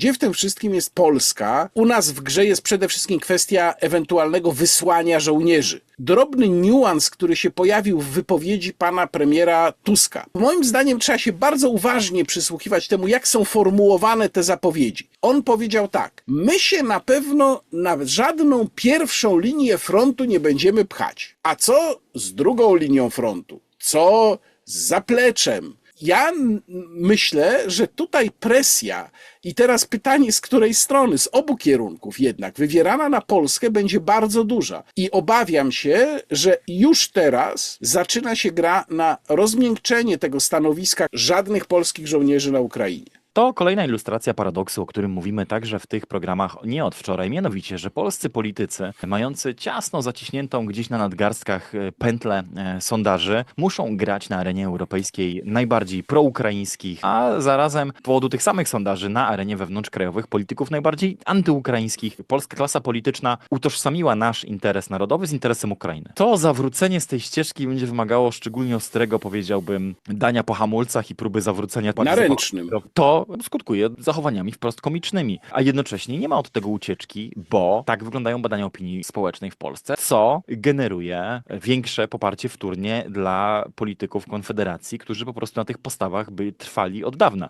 Gdzie w tym wszystkim jest Polska? U nas w grze jest przede wszystkim kwestia ewentualnego wysłania żołnierzy. Drobny niuans, który się pojawił w wypowiedzi pana premiera Tuska. Moim zdaniem trzeba się bardzo uważnie przysłuchiwać temu, jak są formułowane te zapowiedzi. On powiedział tak: My się na pewno na żadną pierwszą linię frontu nie będziemy pchać. A co z drugą linią frontu? Co z zapleczem? Ja myślę, że tutaj presja i teraz pytanie z której strony, z obu kierunków jednak, wywierana na Polskę będzie bardzo duża. I obawiam się, że już teraz zaczyna się gra na rozmiękczenie tego stanowiska żadnych polskich żołnierzy na Ukrainie. To kolejna ilustracja paradoksu, o którym mówimy także w tych programach nie od wczoraj, mianowicie, że polscy politycy, mający ciasno zaciśniętą gdzieś na nadgarstkach e, pętlę e, sondaży, muszą grać na arenie europejskiej najbardziej proukraińskich, a zarazem z powodu tych samych sondaży na arenie wewnątrzkrajowych polityków najbardziej antyukraińskich. Polska klasa polityczna utożsamiła nasz interes narodowy z interesem Ukrainy. To zawrócenie z tej ścieżki będzie wymagało szczególnie ostrego, powiedziałbym, dania po hamulcach i próby zawrócenia Na ręcznym. to skutkuje zachowaniami wprost komicznymi. A jednocześnie nie ma od tego ucieczki, bo tak wyglądają badania opinii społecznej w Polsce, co generuje większe poparcie wtórnie dla polityków Konfederacji, którzy po prostu na tych postawach by trwali od dawna.